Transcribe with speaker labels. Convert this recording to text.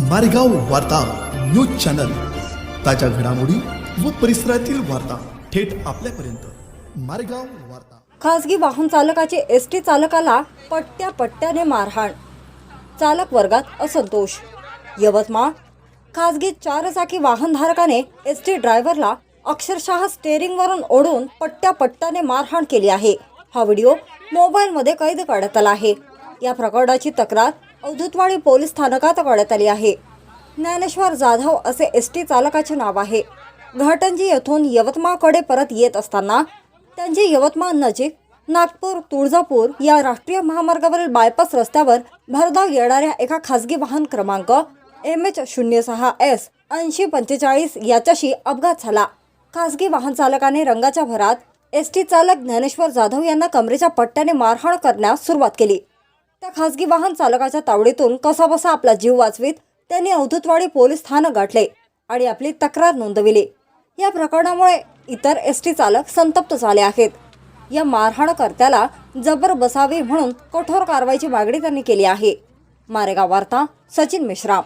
Speaker 1: मारेगाव वार्ता news channel. ताज्या घडामोडी व परिसरातील वार्ता थेट आपल्यापर्यंत. मारेगाव वार्ता.
Speaker 2: खासगी वाहन चालकाचे एस टी चालकाला पट्ट्या पट्ट्याने मारहाण. चालक वर्गात असंतोष. यवतमाळ खासगी चारचाकी वाहनधारकाने एस टी ड्रायव्हरला अक्षरशः स्टेअरिंगवरून ओढून पट्ट्या पट्ट्याने मारहाण केली आहे. हा व्हिडिओ मोबाईलमध्ये कैद करण्यात आला आहे. या प्रकरणाची तक्रार अवधूतवाडी पोलीस स्थानकात करण्यात आली आहे. ज्ञानेश्वर जाधव असे एस टी चालकाचे नाव आहे. घाटंजी येथून यवतमाळकडे परत येत असताना त्यांची यवतमाळ नजीक नागपूर तुळजापूर या राष्ट्रीय महामार्गावरील बायपास रस्त्यावर भरधाव येणाऱ्या एका खासगी वाहन क्रमांक एम एच शून्य सहा एस ऐंशी पंचेचाळीस याच्याशी अपघात झाला. खासगी वाहन चालकाने रंगाच्या भरात एस टी चालक ज्ञानेश्वर जाधव यांना कमरेच्या पट्ट्याने मारहाण करण्यास सुरुवात केली. त्या खासगी वाहन चालकाच्या तावडीतून कसाबसा आपला जीव वाचवीत त्यांनी अवधूतवाडी पोलीस स्थानक गाठले आणि आपली तक्रार नोंदविली. या प्रकरणामुळे इतर एस टी चालक संतप्त झाले आहेत. या मारहाणकर्त्याला जबर बसावी म्हणून कठोर कारवाईची मागणी त्यांनी केली आहे. मारेगाव वार्ता सचिन मिश्रा.